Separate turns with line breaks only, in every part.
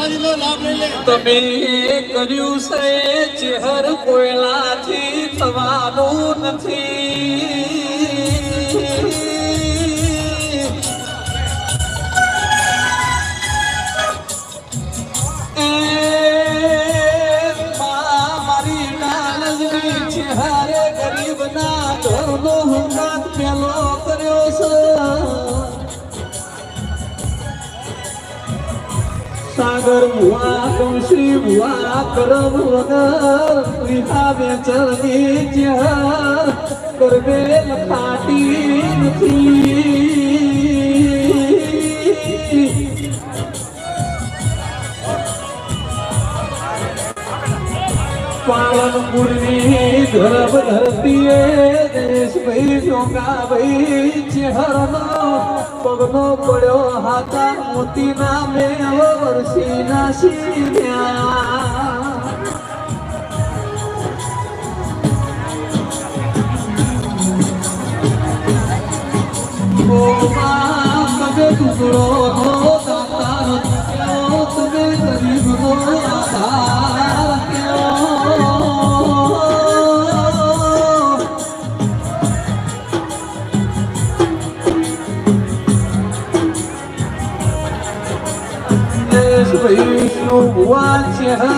તમે કર્યું છે ચહેર કોયલાથી થવાનું નથી. ભુવા કૌશી ભુવા કરમ વગર વિહા વેચરની ચહેર કરવે નથી. પાલનપુરની દેશ ભાઈ જોગા ભાઈ ચહેરનો પગનો પડ્યો હાથા મોતીના મેવ વર્ષી નાસી મગે ટુકડો હો દાતાર કેવો તમે ગરીબનો આધાર દેશ વૈષ્ણુ ભુવા છે હર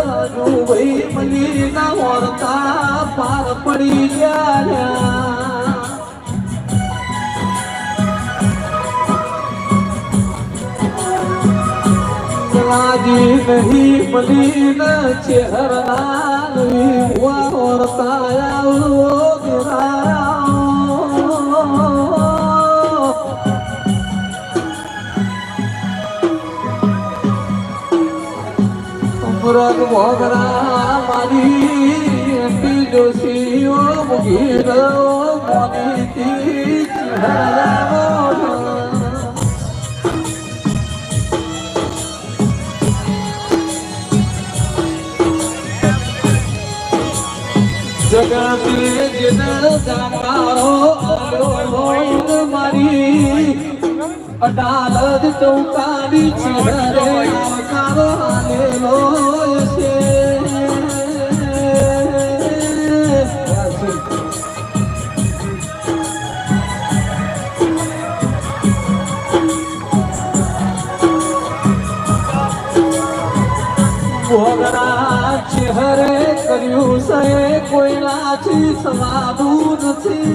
રાજુ ભાઈ મલી ના વર્તા પાર પડી ગયા લાગી નહીં ચહેરા ભુવા અમરત મોગરા મારી એમપી જોશીઓ મુગીર મોનીતી મારી અડાલત ચૌકારી ચહેરે ભોગરા ચહેરે કર્યું છે કોઈનાથી સમાતું નથી.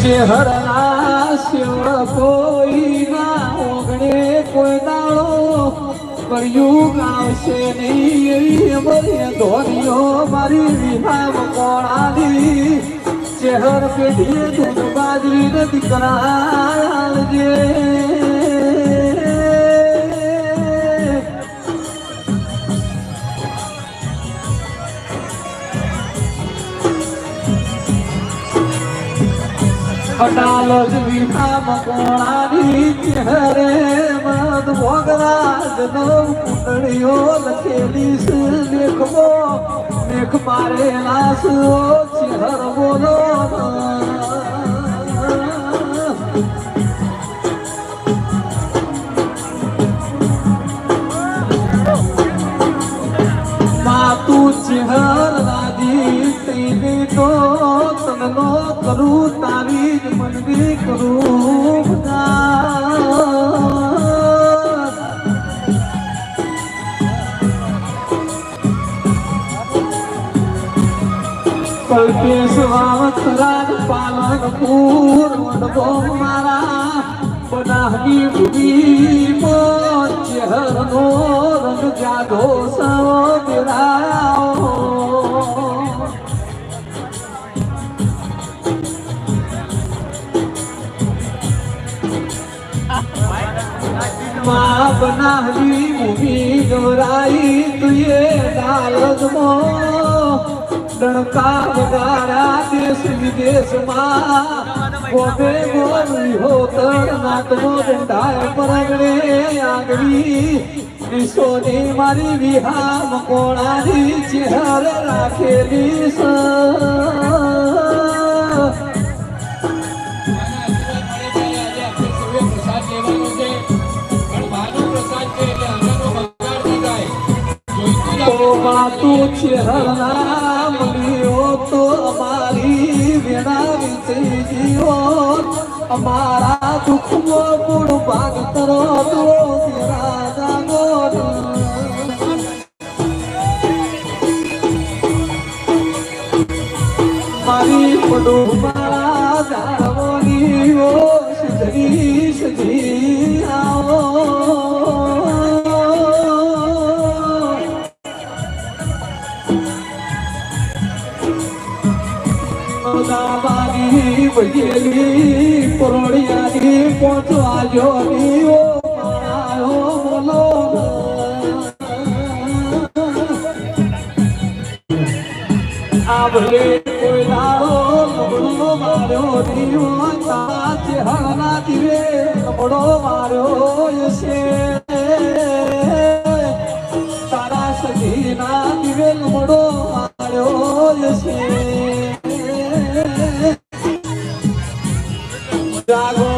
ચહેરા શિવ કોઈ ના ઓગણે કોઈ કર્યું આવશે નહીં. અમારી ધોરીઓ મારી વિભાવ કોણાની ચહેર પેઢીએ દૂધ બાજરી ને દીકરા આલજે અડાલજ વિહા મકોણાની ચહેરે મદ ભોગરાજ નો કુંડળીઓ લખેલી છે લેખવો લેખ મારે લાસ ચહેર બોલો માતું ચહેર લાદી તૈની તો તનનો કરું મનવી કરું. કલ્પેશ વાવત રાજ પાલનપુર વડવો મારા બનાહની ભૂમિ ચહેરનો રંગ જાગો સવો માં બનાવી મૂવી ગવરાઈ તુએ દાલજમો ડણકા વગાડ્યા દેશ વિદેશમાં ગોબે ગોરી હો તળ નાટમો ડંડાય પરગણે આગવી. ઈશોની મારી વિહામ કોણાની ચહેર રાખેલી સ. તો છે ચહેરના મળ્યો તો અમારી વેણા વિશે ગયો અમારા દુઃખનો મૂળ ભાગ કરો તો તેરા જાગો મારી પડોમાં જાળવણી ઓ સજરી સજી આવો. વૈયેલી પરોળિયાની પહોંચવા જોડીઓ માયો બોલો આભલે કોઈ દાડો લબડો માર્યો દીવો તારા હળના દીવે લબડો માર્યો છે તારા સજીના દીવે લબડો માર્યો છે જાગો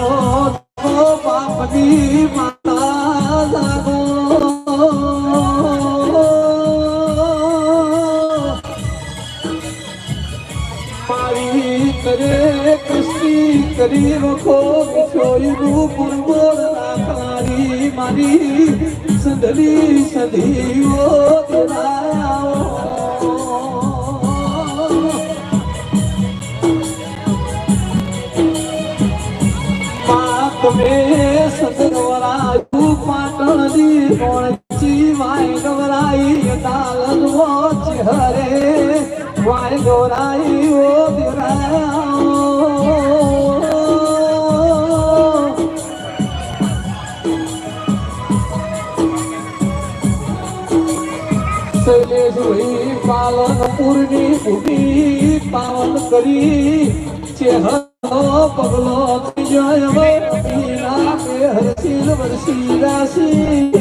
તો બાપની માતા જાગો મારી કરે કૃષ્ણી કરી રખો સદીઓ કોણચી વાય ગવરાઈ તાલન વોચ હરે વાય ગવરાઈ ઓ પાલનપુરની ભૂમિ પાવન કરી ચેહરો પગલો જય હવે મીરા કે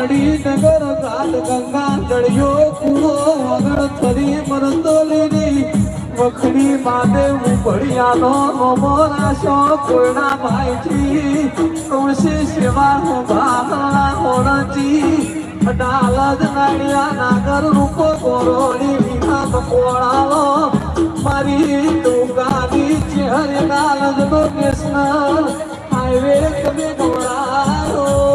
હાલડી નગર, ઘાટ, ગંગા દળિયો કૂવો વગર થરી મરતોલીની વખડી માદે હું ભળિયાનો નોમો રાશો કોઈના ભાઈથી તુલસી સેવા હું ભાગલા હોરજી, અડાલજ નાડિયા નાગર રૂપો ગોરોડી વિહામ કોળાલો મારી ટુકાની ચહેરે નાલજ નો કૃષ્ણ હાઈવે તમે ગોળાલો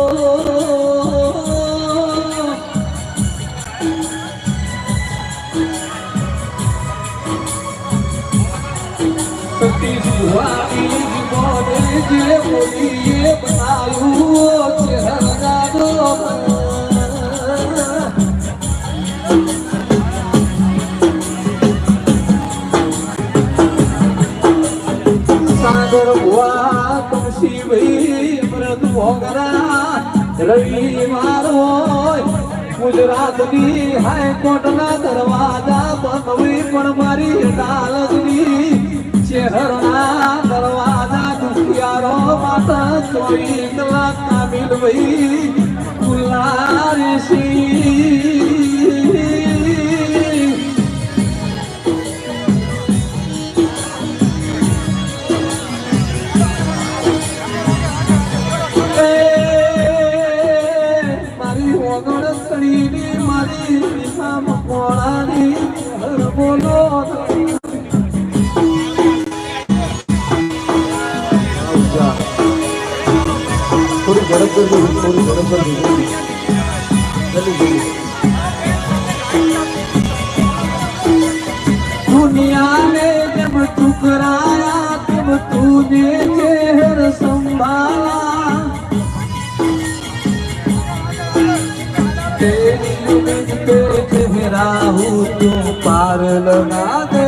જે બોલીએ બનાયું ચહેરાનો સાગર ભુવા તુલસી ભાઈ અમૃત ભોગરા રવિ મારો ગુજરાતની હાઈકોર્ટના દરવાજા બંધવી પણ મારી દરવાજા દુખિયારો માતા ચોવીસ કલાક મિલભાઈ સિંહ મારી ઓગણ સળીની મારી વિહામ કોળાની હર બોલો
થોડી ઝડપ કરજો થોડી ઝડપ કરજો જલ્દી જલ્દી
દુનિયા ને જબ ઠુકરાયા તબ તુને ચહેર સંભાળા तेरी उम्मीद पे चेहरा हूँ तू पार लगा दे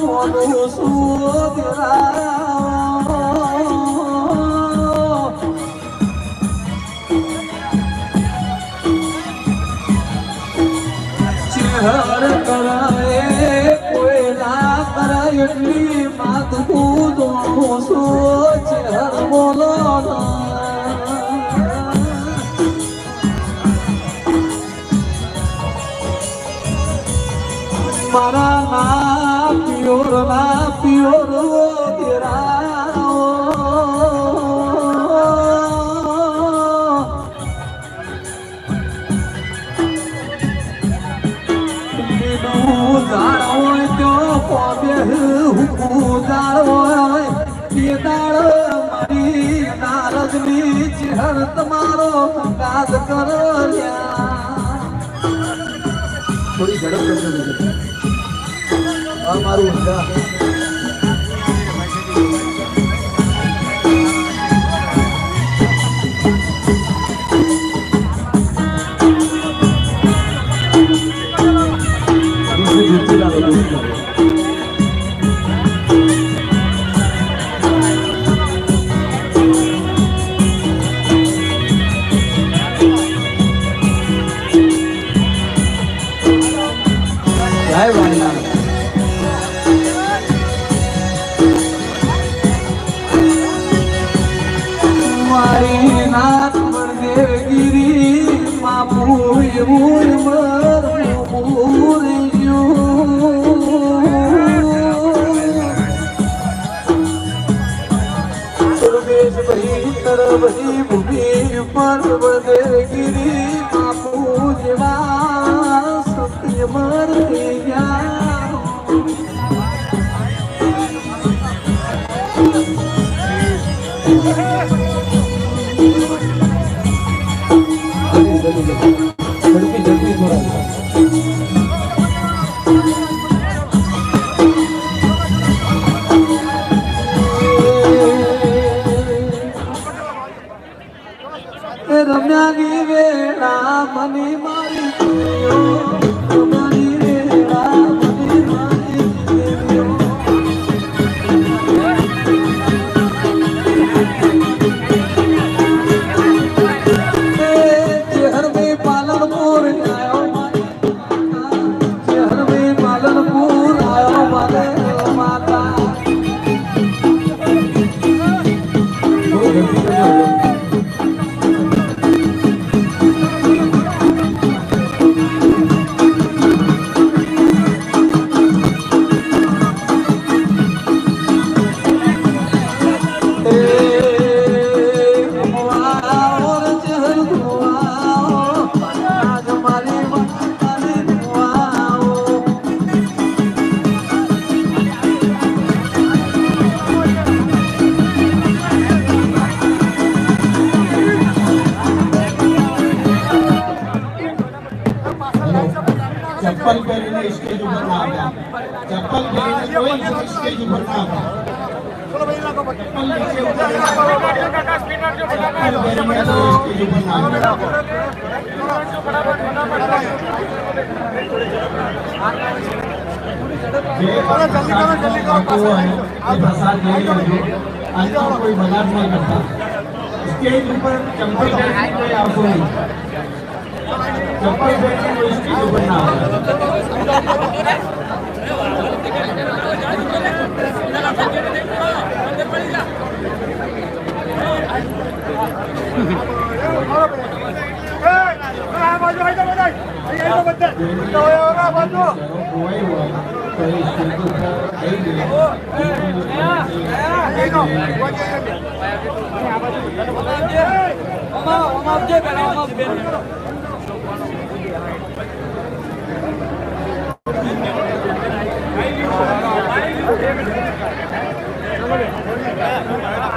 સોનું સુધરાવો ચેહર કરાય કોઈ ના કરાય એટલી દોણું છો. મારા ના પિયોર ના પિયોર તેરા લીલું ઝાડ હોય 啊，马
龙哥。Yeah.
ચપ્પલ પહેરીને સ્ટેજ ઉપર ના આવ્યા ચપ્પલ પહેરીને કોઈ સ્ટેજ ઉપર ના આવ્યા કોઈ બગાડ નહીં કરતા સ્ટેજ ઉપર ચપ્પલ કોઈ આવતો નહીં ચપ્પલ पहनने को સ્ટેજ ઉપર ના આવે ખોવાઈ હોય તો એ સ્ટેજ ઉપર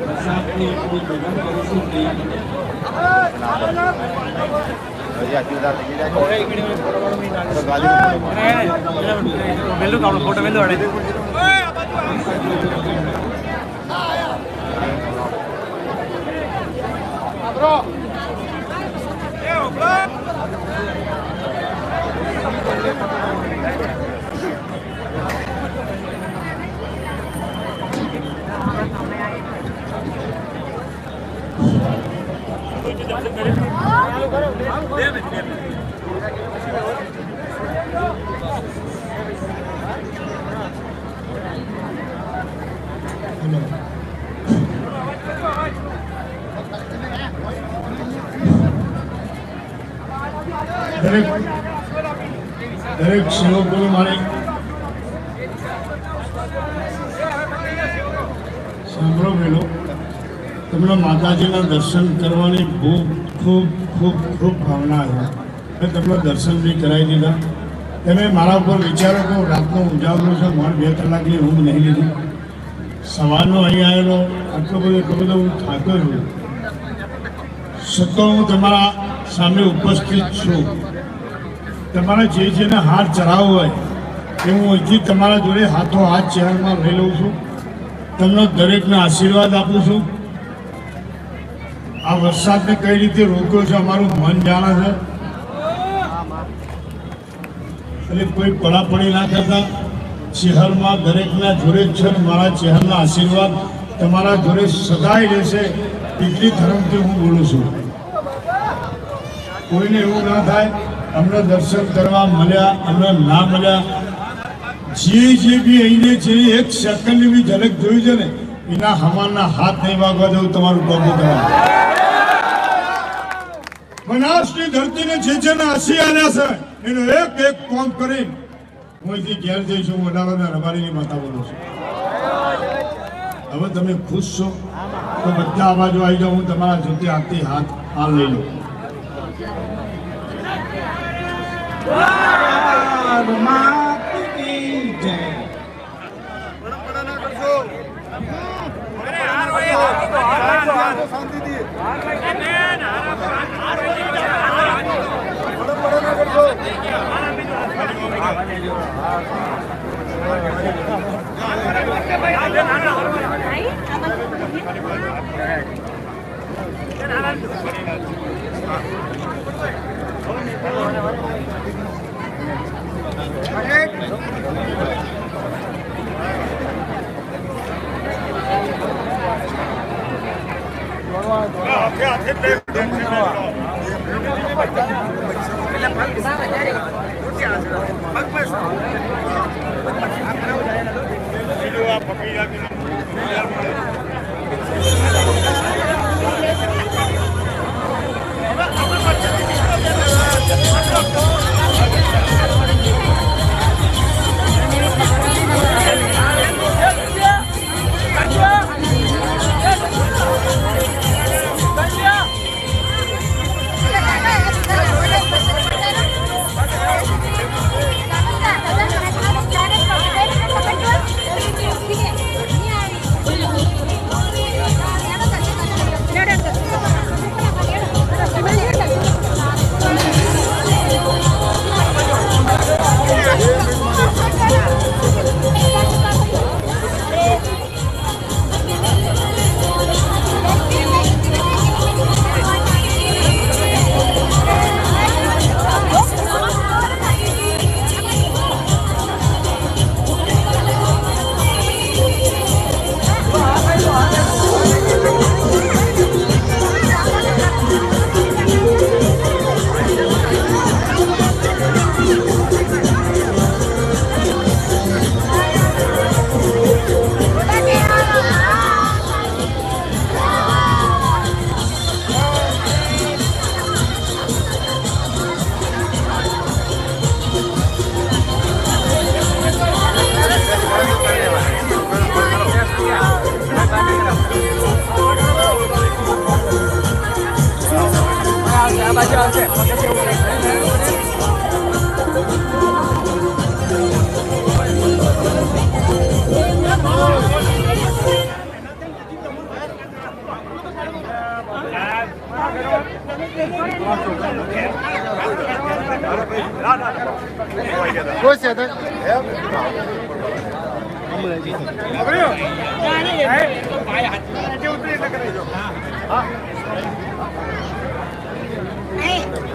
વરસાદની કોઈ વિલંબ કરીશું નહીં
వెళ్ళు కావాలి ఫోటో వెళ్ళు వాడే
દરેક દરેક સેવકો મારી. સાંભળો પેલો તમને માતાજીના દર્શન કરવાની બહુ ખૂબ ખૂબ ભાવના હતા મેં તમને દર્શન બી કરાવી દીધા. તમે મારા ઉપર વિચારો કે રાતનો ઉજાગરો છે મને બે કલાકની ઊંઘ નહીં લીધી. સવારનો અહીં આવેલો, આટલો બધો, એટલો બધો હું થાક્યો છું. છતાં હું તમારા સામે ઉપસ્થિત છું. તમારે જે જેને હાથ ચડાવવો હોય, એ હું અહીંથી તમારા જોડે હાથો હાથ ચહેરામાં લઈ લઉં છું. તમને દરેકને આશીર્વાદ આપું છું. આ વરસાદને કઈ રીતે રોક્યો છે અમારું મન જાણે છે. એટલે કોઈ પડાપડી ના કરતા ચહેરમાં દરેકના જોડે છે મારા ચહેરના આશીર્વાદ તમારા જોડે સદાય રહેશે એટલી ધર્મથી હું બોલું છું. કોઈને એવું ના થાય, અમને દર્શન કરવા મળ્યા, અમને ના મળ્યા. જે જે બી અહીંને જે એક સેકન્ડની બી ઝલક જોઈ છે ને એના હવાના હાથ નહીં વાગવા જવું તમારું પ્રભુ તમારું બનાસની ધરતીને જે જેને હસી આલ્યા છે, એનો એક એક કોમ કરીને હું અહીંથી ઘેર જઈશું વડાવાના રબારીની માતા બોલું છું. હવે તમે ખુશ છો? તો બધા અવાજો આવી જાઓ, હું તમારા જોતે હાથથી હાથ હાલ લઈ લઉં.
Thank you.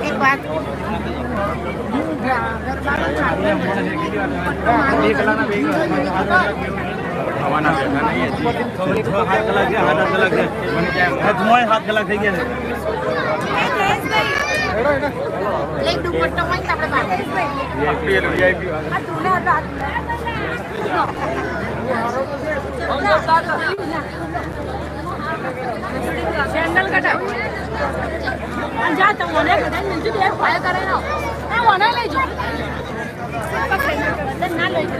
એક વાત
હવાના બેઠા નહીં સાત કલાક છે સાત કલાક છે. થઈ ગયા Lấy đúng một
trong anh tập là bạn VIP là VIP Hãy subscribe cho kênh Ghiền Mì Gõ sandal કટાવ અને જા તમે મને કદાચ નીચે બે ફાયર કરે ને મને લેજો ના લઈ